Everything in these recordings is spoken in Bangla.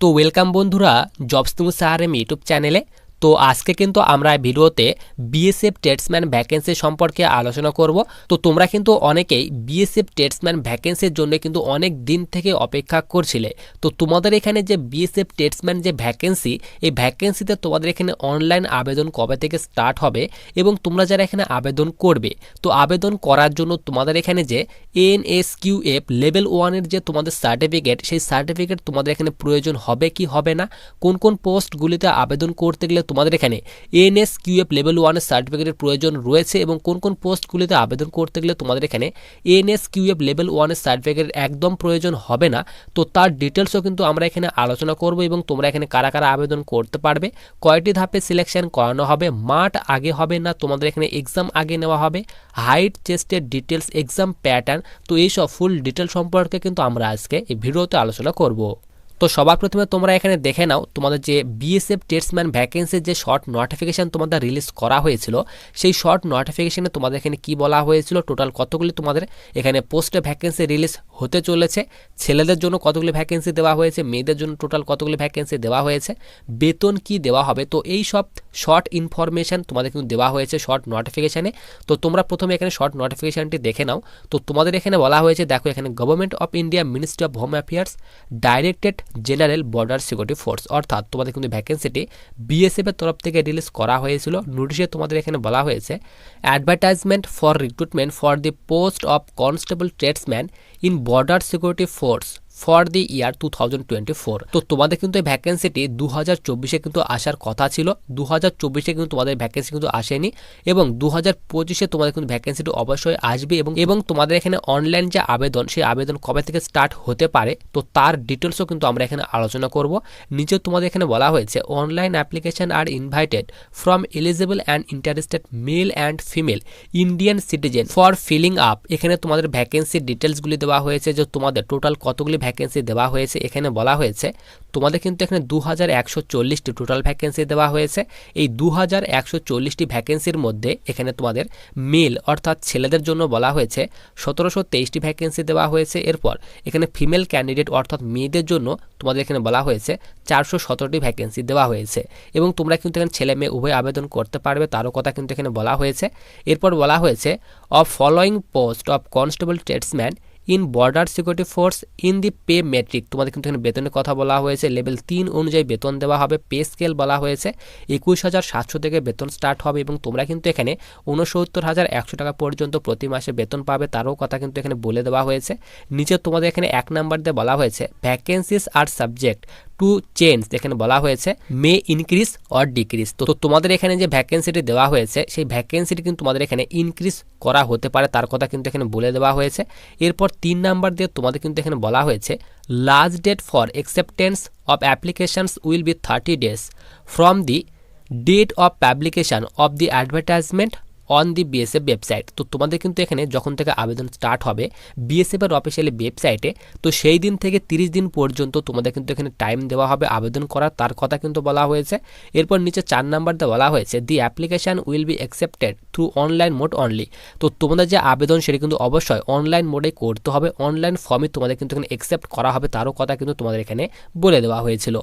তো ওয়েলকাম বন্ধুরা জবস তুমি সাহারেম ইউটিউব চ্যানেলে তো আজকে কিন্তু আমরা ভিডিওতে বিএসএফ টেটসম্যান ভ্যাকেন্সি সম্পর্কে আলোচনা করব। তো তোমরা কিন্তু অনেকেই বিএসএফ টেটসম্যান ভ্যাকেন্সির জন্য কিন্তু অনেক দিন থেকে অপেক্ষা করছিলে। তো তোমাদের এখানে যে বিএসএফ টেটসম্যান যে ভ্যাকেন্সি এই ভ্যাকেন্সিতে তোমাদের এখানে অনলাইন আবেদন কবে থেকে স্টার্ট হবে এবং তোমরা যারা এখানে আবেদন করবে, তো আবেদন করার জন্য তোমাদের এখানে যে এনএসকিউএফ লেভেল ওয়ানের যে তোমাদের সার্টিফিকেট সেই সার্টিফিকেট তোমাদের এখানে প্রয়োজন হবে কি হবে না? কোন কোন পোস্টগুলিতে আবেদন করতে গেলে তোমাদের এখানে এনএস কিউএফ লেভেল ওয়ানের সার্টিফিকেটের প্রয়োজন রয়েছে এবং কোন কোন পোস্টগুলিতে আবেদন করতে গেলে তোমাদের এখানে এনএস কিউএফ লেভেল ওয়ানের সার্টিফিকেটের একদম প্রয়োজন হবে না। তো তার ডিটেলসও কিন্তু আমরা এখানে আলোচনা করব এবং তোমরা এখানে কারা কারা আবেদন করতে পারবে, কয়টি ধাপে সিলেকশন করানো হবে, মাঠ আগে হবে না তোমাদের এখানে এক্সাম আগে নেওয়া হবে হাইট চেস্টের ডিটেলস এক্সাম প্যাটার্ন তো এইসব ফুল ডিটেল সম্পর্কে কিন্তু আমরা আজকে এই ভিডিওতে আলোচনা করব। তো সবার প্রথমে তোমরা এখানে দেখে নাও, তোমাদের যে বিএসএফ টেটসম্যান ভ্যাকেন্সির যে শর্ট নোটিফিকেশান তোমাদের রিলিজ করা হয়েছিল, সেই শর্ট নোটিফিকেশানে তোমাদের এখানে কি বলা হয়েছিল টোটাল কতগুলি তোমাদের এখানে পোস্টে ভ্যাকেন্সি রিলিজ হতে চলেছে, ছেলেদের জন্য কতগুলি ভ্যাকেন্সি দেওয়া হয়েছে, মেয়েদের জন্য টোটাল কতগুলি ভ্যাকেন্সি দেওয়া হয়েছে, বেতন কি দেওয়া হবে, তো এই সব শর্ট ইনফরমেশান তোমাদের কিন্তু দেওয়া হয়েছে শর্ট নোটিফিকেশানে তো তোমরা প্রথমে এখানে শর্ট নোটিফিকেশানটি দেখে নাও, তো তোমাদের এখানে বলা হয়েছে, দেখো এখানে government of India ministry of home affairs directed general border security force. অর্থাৎ তোমাদের কিন্তু ভ্যাকেন্সিটি বিএসএফের তরফ থেকে রিলিজ করা হয়েছিল। নোটিশে তোমাদের এখানে বলা হয়েছে, advertisement for recruitment for the post of constable tradesman in border security force for the year two thousand twenty four. তো তোমাদের কিন্তু এই ভ্যাকেন্সিটি দু হাজার চব্বিশে কিন্তু আসার কথা ছিল। দু হাজার চব্বিশে কিন্তু তোমাদের ভ্যাকেন্সি কিন্তু আসেনি এবং দু হাজার পঁচিশে তোমাদের কিন্তু ভ্যাকেন্সিটি অবশ্যই আসবে এবং এবং তোমাদের এখানে অনলাইন যে আবেদন, সেই আবেদন কবে থেকে স্টার্ট হতে পারে, তো তার ডিটেলসও কিন্তু আমরা এখানে আলোচনা করব। নিচে তোমাদের এখানে বলা হয়েছে online application are invited from eligible and interested male and female Indian citizen for filling up এখানে তোমাদের ভ্যাকেন্সির ডিটেলসগুলি দেওয়া হয়েছে যে তোমাদের টোটাল কতগুলি ভ্যাকেন্সি দেওয়া হয়েছে, এখানে বলা হয়েছে, তোমাদের কিন্তু এখানে দু হাজার একশো চল্লিশটি টোটাল ভ্যাকেন্সি দেওয়া হয়েছে। এই দু হাজার একশো চল্লিশটি ভ্যাকেন্সির মধ্যে এখানে তোমাদের মেল অর্থাৎ ছেলেদের জন্য বলা হয়েছে, সতেরোশো তেইশটি ভ্যাকেন্সি দেওয়া হয়েছে। এরপর এখানে ফিমেল ক্যান্ডিডেট অর্থাৎ মেয়েদের জন্য তোমাদের এখানে বলা হয়েছে, চারশো সতেরোটি ভ্যাকেন্সি দেওয়া হয়েছে। এবং তোমরা কিন্তু এখানে ছেলে মেয়ে উভয় আবেদন করতে পারবে, তারও কথা কিন্তু এখানে বলা হয়েছে। এরপর বলা হয়েছে of following post of constable tradesman in border security force in the pay metric. তোমাদের কিন্তু এখানে বেতনের কথা বলা হয়েছে। লেভেল তিন অনুযায়ী বেতন দেওয়া হবে। পে স্কেল বলা হয়েছে। একুশ হাজার সাতশো থেকে বেতন স্টার্ট হবে এবং তোমরা কিন্তু এখানে উনসত্তর হাজার একশো টাকা পর্যন্ত প্রতি মাসে বেতন পাবে। তারও কথা কিন্তু এখানে বলে দেওয়া হয়েছে। নিচে তোমাদের এখানে এক নাম্বার দিয়ে বলা হয়েছে vacancies are subject to change এখানে বলা হয়েছে মে ইনক্রিজ অর ডিক্রিজ তো তোমাদের এখানে যে ভ্যাকেন্সিটি দেওয়া হয়েছে, সেই ভ্যাকেন্সিটি কিন্তু তোমাদের এখানে ইনক্রিজ করা হতে পারে, তার কথা কিন্তু এখানে বলে দেওয়া হয়েছে। এরপর তিন নাম্বার দিয়ে তোমাদের কিন্তু এখানে বলা হয়েছে last date for acceptance of applications will be thirty days from the date of publication of the advertisement on the BSF website তো তোমাদের কিন্তু এখানে যখন থেকে আবেদন স্টার্ট হবে বিএসএফ এর অফিসিয়ালি ওয়েবসাইটে তো সেই দিন থেকে তিরিশ দিন পর্যন্ত তোমাদের কিন্তু এখানে টাইম দেওয়া হবে আবেদন করার। তার কথা কিন্তু বলা হয়েছে। এরপর নিচে চার নাম্বারতে বলা হয়েছে the application will be accepted through online mode only তো তোমাদের যে আবেদন, সেটা কিন্তু অবশ্যই অনলাইন মোডে করতে হবে। অনলাইন ফর্মে তোমাদের কিন্তু এখানে অ্যাকসেপ্ট করা হবে। তারও কথা কিন্তু তোমাদের এখানে বলে দেওয়া হয়েছিল।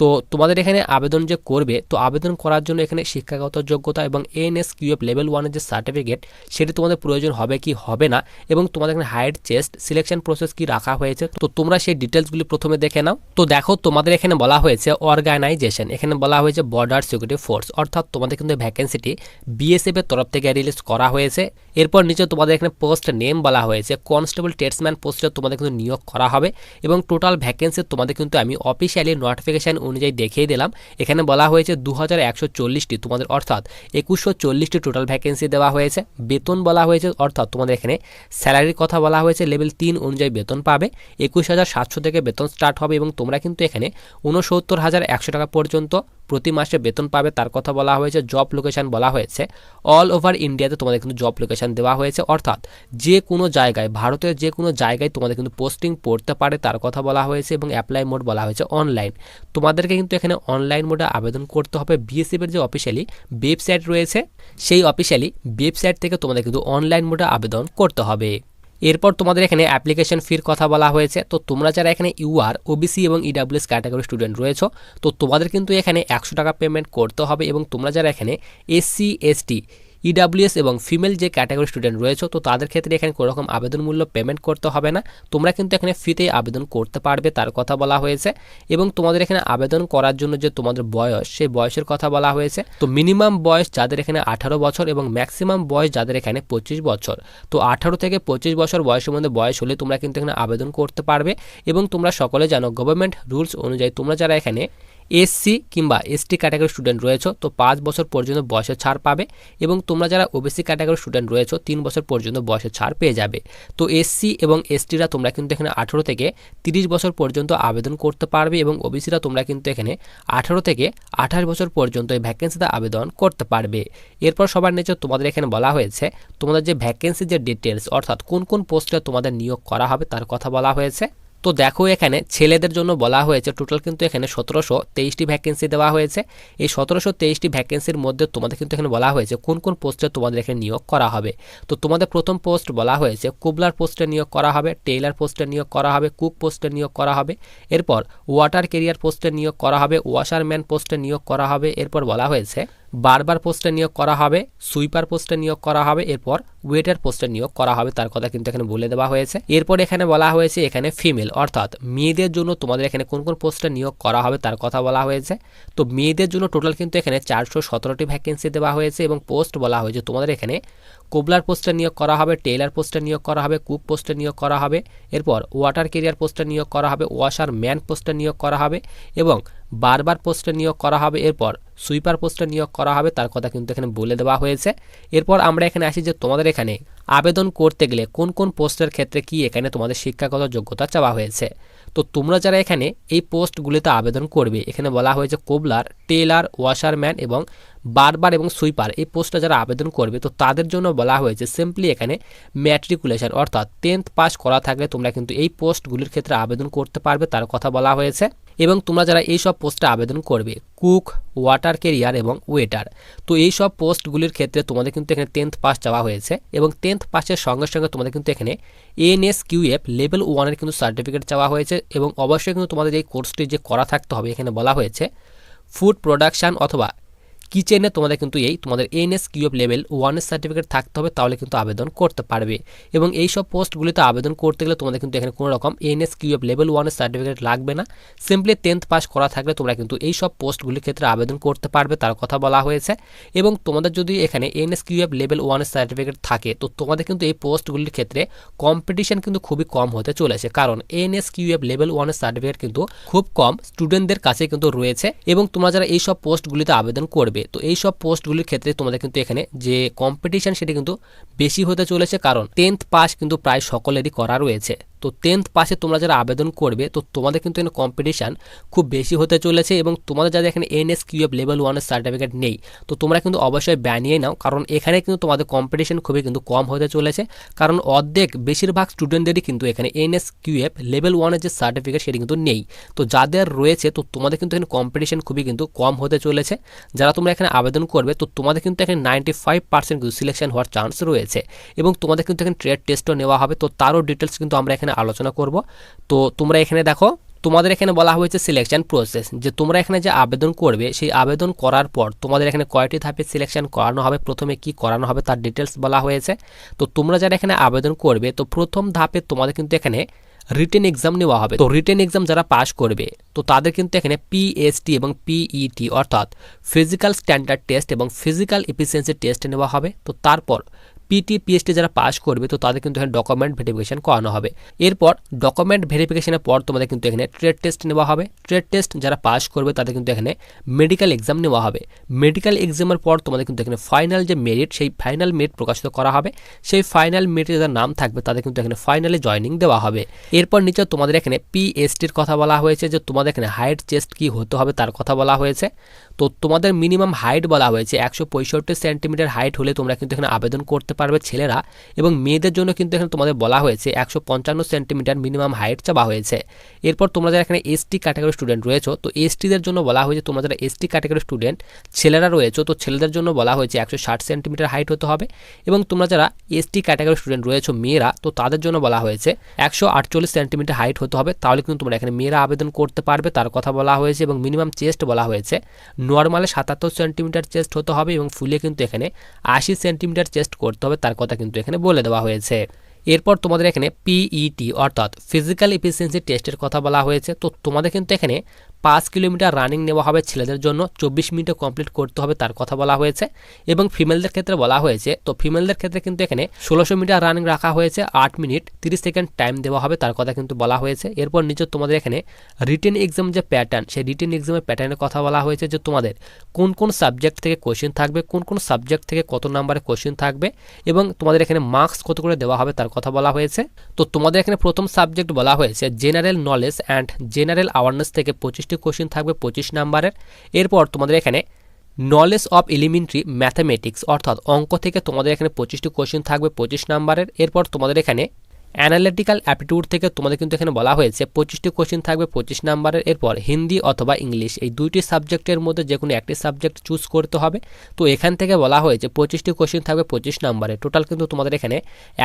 তো তোমাদের এখানে আবেদন যে করবে, তো আবেদন করার জন্য এখানে শিক্ষাগত যোগ্যতা এবং এনএস কিউএফ লেভেল ওয়ানের যে সার্টিফিকেট সেটি তোমাদের প্রয়োজন হবে কি হবে না এবং তোমাদের এখানে হায়ার চেস্ট সিলেকশন প্রসেস কি রাখা হয়েছে, তো তোমরা সেই ডিটেলসগুলি প্রথমে দেখে নাও। তো দেখো তোমাদের এখানে বলা হয়েছে অর্গানাইজেশন এখানে বলা হয়েছে বর্ডার সিকিউরিটি ফোর্স অর্থাৎ তোমাদের কিন্তু ভ্যাকেন্সিটি বিএসএফ এর তরফ থেকে রিলিজ করা হয়েছে। এরপর নিচে তোমাদের এখানে পোস্ট নেম বলা হয়েছে কনস্টেবল টেটসম্যান পোস্টে তোমাদের কিন্তু নিয়োগ করা হবে এবং টোটাল ভ্যাকেন্সি তোমাদের কিন্তু আমি অফিসিয়ালি নোটিফিকেশান অনুযায়ী দেখিয়ে দিলাম। এখানে বলা হয়েছে দু হাজার তোমাদের অর্থাৎ একুশশো চল্লিশটি টোটাল ভ্যাকেন্সি দেওয়া হয়েছে। বেতন বলা হয়েছে, অর্থাৎ তোমাদের এখানে স্যালারির কথা বলা হয়েছে লেভেল তিন অনুযায়ী বেতন পাবে। একুশ হাজার সাতশো থেকে বেতন স্টার্ট হবে এবং তোমরা কিন্তু এখানে ঊনসত্তর হাজার একশো টাকা পর্যন্ত প্রতি মাসে বেতন পাবে, তার কথা বলা হয়েছে জব লোকেশান বলা হয়েছে। অল ওভার ইন্ডিয়াতে তোমাদের কিন্তু জব লোকেশান দেওয়া হয়েছে। অর্থাৎ যে কোনো জায়গায়, ভারতের যে কোনো জায়গায় তোমাদের কিন্তু পোস্টিং পড়তে পারে, তার কথা বলা হয়েছে এবং অ্যাপ্লাই মোড বলা হয়েছে অনলাইন তোমাদেরকে কিন্তু এখানে অনলাইন মোডে আবেদন করতে হবে। বিএসএফের যে অফিসিয়ালি ওয়েবসাইট রয়েছে, সেই অফিসিয়ালি ওয়েবসাইট থেকে তোমাদের কিন্তু অনলাইন মোডে আবেদন করতে হবে। এরপর তোমাদের এখানে অ্যাপ্লিকেশন ফির কথা বলা হয়েছে। তো তোমরা যারা এখানে ইউআর ওবিসি এবং ইডাব্লিউএস ক্যাটাগরি স্টুডেন্ট রয়েছে, তো তোমাদের কিন্তু এখানে একশো টাকা পেমেন্ট করতে হবে এবং তোমরা যারা এখানে এসসি এসটি ইডাব্লিউএস এবং ফিমেল যে ক্যাটাগরি স্টুডেন্ট রয়েছে, তো তাদের ক্ষেত্রে এখানে কোনো রকম আবেদন মূল্য পেমেন্ট করতে হবে না। তোমরা কিন্তু এখানে ফ্রিতেই আবেদন করতে পারবে, তার কথা বলা হয়েছে। এবং তোমাদের এখানে আবেদন করার জন্য যে তোমাদের বয়স, সেই বয়সের কথা বলা হয়েছে। তো মিনিমাম বয়স যাদের এখানে আঠারো বছর এবং ম্যাক্সিমাম বয়স যাদের এখানে পঁচিশ বছর। তো আঠারো থেকে পঁচিশ বছর বয়সের মধ্যে বয়স হলে তোমরা কিন্তু এখানে আবেদন করতে পারবে। এবং তোমরা সকলে জানো গভর্নমেন্ট রুলস অনুযায়ী তোমরা যারা এখানে এসসি কিংবা এসটি ক্যাটাগরি স্টুডেন্ট রয়েছে, তো পাঁচ বছর পর্যন্ত বয়সের ছাড় পাবে এবং তোমরা যারা ওবিসি ক্যাটাগরি স্টুডেন্ট রয়েছে, তিন বছর পর্যন্ত বয়সের ছাড় পেয়ে যাবে। তো এসসি এবং এসটিরা তোমরা কিন্তু এখানে আঠেরো থেকে তিরিশ বছর পর্যন্ত আবেদন করতে পারবে এবং ওবিসিরা তোমরা কিন্তু এখানে আঠারো থেকে আঠাশ বছর পর্যন্ত এই ভ্যাকেন্সিতে আবেদন করতে পারবে। এরপর সবার নিচে তোমাদের এখানে বলা হয়েছে, তোমাদের যে ভ্যাকেন্সি যে ডিটেলস অর্থাৎ কোন কোন পোস্টে তোমাদের নিয়োগ করা হবে তার কথা বলা হয়েছে। তো দেখো এখানে ছেলেদের জন্য বলা হয়েছে টোটাল কিন্তু এখানে সতেরোশো তেইশটি ভ্যাকেন্সি দেওয়া হয়েছে। এই সতেরোশো তেইশটি ভ্যাকেন্সির মধ্যে তোমাদের কিন্তু এখানে বলা হয়েছে কোন কোন পোস্টে তোমাদের এখানে নিয়োগ করা হবে। তো তোমাদের প্রথম পোস্ট বলা হয়েছে কুবলার পোস্টে নিয়োগ করা হবে, টেইলার পোস্টে নিয়োগ করা হবে, কুক পোস্টে নিয়োগ করা হবে। এরপর ওয়াটার কেরিয়ার পোস্টে নিয়োগ করা হবে ওয়াশারম্যান পোস্টে নিয়োগ করা হবে। এরপর বলা হয়েছে বারবার পোস্টে নিয়োগ করা হবে সুইপার পোস্টে নিয়োগ করা হবে, এরপর ওয়েটার পোস্টে নিয়োগ করা হবে, তার কথা কিন্তু এখানে বলে দেওয়া হয়েছে। এরপর এখানে বলা হয়েছে এখানে ফিমেল অর্থাৎ মেয়েদের জন্য তোমাদের এখানে কোন কোন পোস্টে নিয়োগ করা হবে, তার কথা বলা হয়েছে। তো মেয়েদের জন্য টোটাল কিন্তু এখানে চারশো সতেরোটি ভ্যাকেন্সি দেওয়া হয়েছে এবং পোস্ট বলা হয়েছে তোমাদের এখানে কোবলার পোস্টে নিয়োগ করা হবে টেইলার পোস্টে নিয়োগ করা হবে কুক পোস্টে নিয়োগ করা হবে, এরপর ওয়াটার কেরিয়ার পোস্টে নিয়োগ করা হবে ওয়াশার ম্যান পোস্টে নিয়োগ করা হবে এবং বারবার পোস্টে নিয়োগ করা হবে, এরপর সুইপার পোস্টে নিয়োগ করা হবে, তার কথা কিন্তু এখানে বলে দেওয়া হয়েছে। এরপর আমরা এখানে আসি যে তোমাদের এখানে আবেদন করতে গেলে কোন কোন পোস্টের ক্ষেত্রে কি এখানে তোমাদের শিক্ষাগত যোগ্যতা চাওয়া হয়েছে? তো তোমরা যারা এখানে এই পোস্টগুলিতে আবেদন করবে, এখানে বলা হয়েছে কোবলার, টেলার, ওয়াশারম্যান এবং বারবার এবং সুইপার এই পোস্টটা যারা আবেদন করবে, তো তাদের জন্য বলা হয়েছে সিম্পলি এখানে ম্যাট্রিকুলেশন অর্থাৎ টেন্থ পাস করা থাকলে তোমরা কিন্তু এই পোস্টগুলির ক্ষেত্রে আবেদন করতে পারবে, তার কথা বলা হয়েছে। এবং তোমরা যারা এই সব পোস্টে আবেদন করবে, কুক, ওয়াটার কেরিয়ার এবং ওয়েটার। তো এই সব পোস্টগুলির ক্ষেত্রে তোমাদের কিন্তু এখানে টেন্থ পাস চাওয়া হয়েছে এবং টেন্থ পাসের সঙ্গে সঙ্গে তোমাদের কিন্তু এখানে এনএস কিউএফ লেভেল ওয়ানের কিন্তু সার্টিফিকেট চাওয়া হয়েছে এবং অবশ্যই কিন্তু তোমাদের এই কোর্সটি যে করা থাকতে হবে এখানে বলা হয়েছে, ফুড প্রোডাকশান অথবা কিচেনে তোমাদের কিন্তু এই তোমাদের এনএস কিউএফ লেভেল ওয়ানের সার্টিফিকেট থাকতে হবে, তাহলে কিন্তু আবেদন করতে পারবে। এবং এই সব পোস্টগুলিতে আবেদন করতে গেলে তোমাদের কিন্তু এখানে কোনো রকম এনএস কিউএফ লেভেল ওয়ানের সার্টিফিকেট লাগবে না। সিম্পলি টেন্থ পাস করা থাকলে তোমরা কিন্তু এই সব পোস্টগুলির ক্ষেত্রে আবেদন করতে পারবে, তার কথা বলা হয়েছে। এবং তোমাদের যদি এখানে এনএস কিউএফ লেভেল ওয়ানের সার্টিফিকেট থাকে, তো তোমাদের কিন্তু এই পোস্টগুলির ক্ষেত্রে কম্পিটিশন কিন্তু খুবই কম হতে চলেছে। কারণ এনএস কিউএফ লেভেল ওয়ানের সার্টিফিকেট কিন্তু খুব কম স্টুডেন্টদের কাছে কিন্তু রয়েছে। এবং তোমরা যারা এই সব পোস্টগুলিতে আবেদন করবে করবে তো এই সব পোস্টগুলির ক্ষেত্রে তোমাদের কিন্তু এখানে যে কম্পিটিশন সেটি কিন্তু বেশি হতে চলেছে, কারণ টেন্থ পাস কিন্তু প্রায় সকলেরই করা রয়েছে। তো টেন্থ পাসে তোমরা যারা আবেদন করবে, তো তোমাদের কিন্তু এখানে কম্পিটিশান খুব বেশি হতে চলেছে এবং তোমাদের যাদের এখানে এনএস কিউএফ লেভেল ওয়ানের সার্টিফিকেট নেই, তো তোমরা কিন্তু অবশ্যই বানিয়ে নাও। কারণ এখানে কিন্তু তোমাদের কম্পিটিশন খুবই কিন্তু কম হতে চলেছে। কারণ অর্ধেক বেশিরভাগ স্টুডেন্টদেরই কিন্তু এখানে এনএস কিউএফ লেভেল ওয়ানের যে সার্টিফিকেট সেটি কিন্তু নেই। তো যাদের রয়েছে, তো তোমাদের কিন্তু এখানে কম্পিটিশন খুবই কিন্তু কম হতে চলেছে। যারা তোমরা এখানে আবেদন করবে, তো তোমাদের কিন্তু এখানে নাইনটি ফাইভ পার্সেন্ট কিন্তু সিলেকশন হওয়ার চান্স রয়েছে এবং তোমাদের কিন্তু এখানে ট্রেড টেস্টও নেওয়া হবে। তো তারও ডিটেলস কিন্তু আমরা এখানে আলোচনা করব। তো তোমরা এখানে দেখো, তোমাদের এখানে বলা হয়েছে সিলেকশন প্রসেস যে তোমরা এখানে যে আবেদন করবে, সেই আবেদন করার পর তোমাদের এখানে কয়টি ধাপে সিলেকশন করানো হবে, প্রথমে কি করানো হবে তার ডিটেলস বলা হয়েছে। তো তোমরা যারা এখানে আবেদন করবে, তো প্রথম ধাপে তোমাদের কিন্তু এখানে রিটেন এক্সাম নেওয়া হবে। তো রিটেন এক্সাম যারা পাস করবে, তো তাদের কিন্তু এখানে পিএসটি এবং পিইটি অর্থাৎ ফিজিক্যাল স্ট্যান্ডার্ড টেস্ট এবং ফিজিক্যাল এফিসিয়েন্সি টেস্ট নেওয়া হবে। তো তারপর পিটি পিএসটি যারা পাস করবে, তো তাদের কিন্তু এখানে ডকুমেন্ট ভেরিফিকেশন করানো হবে। এরপর ডকুমেন্ট ভেরিফিকেশনের পর তোমাদের কিন্তু এখানে ট্রেড টেস্ট নেওয়া হবে। ট্রেড টেস্ট যারা পাস করবে, তাদের কিন্তু এখানে মেডিকেল এক্সাম নেওয়া হবে। মেডিকেল এক্সামের পর তোমাদের কিন্তু এখানে ফাইনাল যে মেরিট সেই ফাইনাল মেরিট প্রকাশিত করা হবে। সেই ফাইনাল মেরিটে যার নাম থাকবে, তাদের কিন্তু এখানে ফাইনালি জয়নিং দেওয়া হবে। এরপর নিচে তোমাদের এখানে পিএসটির কথা বলা হয়েছে, যে তোমাদের এখানে হাইট চেস্ট কি হতে হবে, তার কথা বলা হয়েছে। তো তোমাদের মিনিমাম হাইট বলা হয়েছে, একশো পঁয়ষট্টি সেন্টিমিটার হাইট হলে তোমরা কিন্তু এখানে আবেদন করতে পারবে ছেলেরা এবং মেয়েদের জন্য কিন্তু এখানে তোমাদের বলা হয়েছে একশো পঞ্চান্ন সেন্টিমিটার মিনিমাম হাইট চাওয়া হয়েছে। এরপর তোমরা যারা এখানে এসটি ক্যাটাগরি স্টুডেন্ট রয়েছো, তো এসটিদের জন্য বলা হয়েছে তোমরা যারা এসটি ক্যাটাগরি স্টুডেন্ট ছেলেরা রয়েছো, তো ছেলেদের জন্য বলা হয়েছে একশো ষাট সেন্টিমিটার হাইট হতে হবে এবং তোমরা যারা এসটি ক্যাটাগরি স্টুডেন্ট রয়েছো মেয়েরা, তো তাদের জন্য বলা হয়েছে একশো আটচল্লিশ সেন্টিমিটার হাইট হতে হবে। তাহলে কিন্তু তোমরা এখানে মেয়েরা আবেদন করতে পারবে, তার কথা বলা হয়েছে এবং মিনিমাম চেস্ট বলা হয়েছে। নর্মালে সাতাত্তর সেন্টিমিটার চেস্ট হতে হবে এবং ফুলে কিন্তু এখানে আশি সেন্টিমিটার চেস্ট করতে হবে, তার কথা কিন্তু এখানে বলে দেওয়া হয়েছে। এরপর তোমাদের এখানে পিইটি অর্থাৎ ফিজিক্যাল এফিসিয়েন্সি টেস্টের কথা বলা হয়েছে। তো তোমাদের কিন্তু এখানে পাঁচ কিলোমিটার রানিং নেওয়া হবে ছেলেদের জন্য, চব্বিশ মিনিটে কমপ্লিট করতে হবে তার কথা বলা হয়েছে। এবং ফিমেলদের ক্ষেত্রে বলা হয়েছে, তো ফিমেলদের ক্ষেত্রে কিন্তু এখানে ষোলোশো মিটার রানিং রাখা হয়েছে, আট মিনিট তিরিশ সেকেন্ড টাইম দেওয়া হবে তার কথা কিন্তু বলা হয়েছে। এরপর নিচে তোমাদের এখানে রিটেন এক্সাম যে প্যাটার্ন সেই রিটেন এক্সামের প্যাটার্নের কথা বলা হয়েছে যে তোমাদের কোন কোন সাবজেক্ট থেকে কোশ্চেন থাকবে, কোন কোন সাবজেক্ট থেকে কত নাম্বারে কোশ্চেন থাকবে, এবং তোমাদের এখানে মার্কস কত করে দেওয়া হবে তার কথা বলা হয়েছে। তো তোমাদের এখানে প্রথম সাবজেক্ট বলা হয়েছে general knowledge and general awareness থেকে পঁচিশটি কোশ্চেন থাকবে পঁচিশ নাম্বারের। এরপর তোমাদের এখানে নলেজ অফ এলিমেন্টারি ম্যাথামেটিক্স অর্থাৎ অঙ্ক থেকে তোমাদের এখানে পঁচিশটি কোশ্চেন থাকবে পঁচিশ নাম্বারের। এরপর তোমাদের এখানে অ্যানালিটিক্যাল অ্যাপটিটিউড থেকে তোমাদের কিন্তু এখানে বলা হয়েছে পঁচিশটি কোশ্চেন থাকবে, পঁচিশ নাম্বারের এরপর হিন্দি অথবা ইংলিশ। এই দুইটি সাবজেক্টের মধ্যে যে কোনো একটি সাবজেক্ট চুজ করতে হবে। তো এখান থেকে বলা হয়েছে পঁচিশটি কোশ্চেন থাকবে, পঁচিশ নাম্বারে। টোটাল কিন্তু তোমাদের এখানে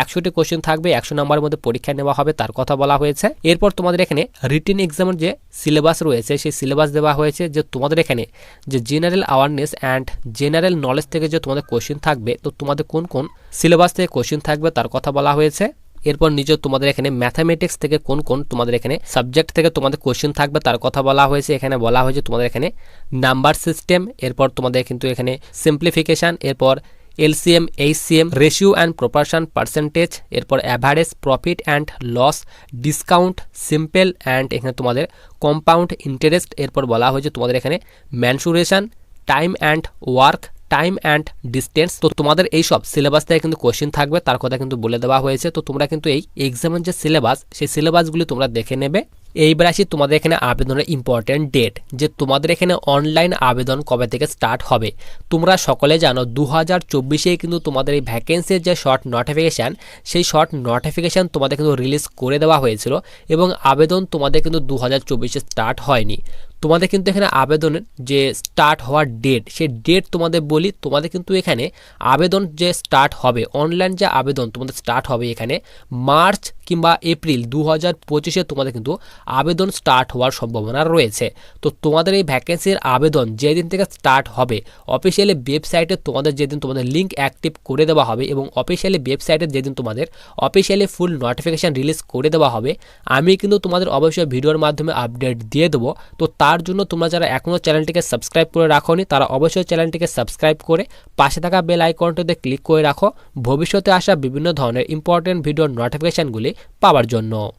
একশোটি কোশ্চেন থাকবে, একশো নাম্বারের মধ্যে পরীক্ষা নেওয়া হবে, তার কথা বলা হয়েছে। এরপর তোমাদের এখানে রিটেন এক্সামের যে সিলেবাস রয়েছে, সেই সিলেবাস দেওয়া হয়েছে যে তোমাদের এখানে যে general awareness and general knowledge থেকে যে তোমাদের কোশ্চেন থাকবে, তো তোমাদের কোন কোন সিলেবাস থেকে কোশ্চেন থাকবে, তার কথা বলা হয়েছে। এরপর নিচে তোমাদের এখানে ম্যাথামেটিক্স থেকে কোন কোন তোমাদের এখানে সাবজেক্ট থেকে তোমাদের কোশ্চেন থাকবে তার কথা বলা হয়েছে। এখানে বলা হয়েছে তোমাদের এখানে নাম্বার সিস্টেম এরপর তোমাদের কিন্তু এখানে সিম্পলিফিকেশান এরপর LCM HCM ratio and proportion percentage এরপর average profit and loss discount simple and এখানে তোমাদের কম্পাউন্ড ইন্টারেস্ট এরপর বলা হয়েছে তোমাদের এখানে mensuration time and work time and distance তো তোমাদের এই সব সিলেবাস থেকে কিন্তু কোশ্চেন থাকবে, তার কথা কিন্তু বলে দেওয়া হয়েছে। তো তোমরা কিন্তু এই এক্সামের যে সিলেবাস সেই সিলেবাসগুলি তোমরা দেখে নেবে। এইবার আসি তোমাদের এখানে আবেদনের ইম্পর্টেন্ট ডেট যে তোমাদের এখানে অনলাইন আবেদন কবে থেকে স্টার্ট হবে। তোমরা সকলে জানো দু হাজার চব্বিশেই কিন্তু তোমাদের এই ভ্যাকেন্সির যে শর্ট নোটিফিকেশান সেই শর্ট নোটিফিকেশান তোমাদের কিন্তু রিলিজ করে দেওয়া হয়েছিল এবং আবেদন তোমাদের কিন্তু দু হাজার চব্বিশে স্টার্ট হয়নি। তোমাদের কিন্তু এখানে আবেদনের যে স্টার্ট হওয়ার ডেট সেই ডেট তোমাদের বলি, তোমাদের কিন্তু এখানে আবেদন যে স্টার্ট হবে অনলাইন যে আবেদন তোমাদের স্টার্ট হবে এখানে মার্চ কিংবা এপ্রিল দু হাজার পঁচিশে তোমাদের কিন্তু আবেদন স্টার্ট হওয়ার সম্ভাবনা রয়েছে। তো তোমাদের এই ভ্যাকেন্সির আবেদন যেদিন থেকে স্টার্ট হবে অফিসিয়ালি ওয়েবসাইটে তোমাদের যেদিন তোমাদের লিঙ্ক অ্যাক্টিভ করে দেওয়া হবে এবং অফিসিয়ালি ওয়েবসাইটে যেদিন তোমাদের অফিসিয়ালি ফুল নোটিফিকেশান রিলিজ করে দেওয়া হবে, আমি কিন্তু তোমাদের অবশ্যই ভিডিওর মাধ্যমে আপডেট দিয়ে দেবো। তো তার জন্য তোমরা যারা এখনও চ্যানেলটিকে সাবস্ক্রাইব করে রাখোনি, তারা অবশ্যই চ্যানেলটিকে সাবস্ক্রাইব করে পাশে থাকা বেল আইকনটিতে ক্লিক করে রাখো। ভবিষ্যতে আসা বিভিন্ন ধরনের ইম্পর্টেন্ট ভিডিওর নোটিফিকেশানগুলি পাওয়ার জন্য।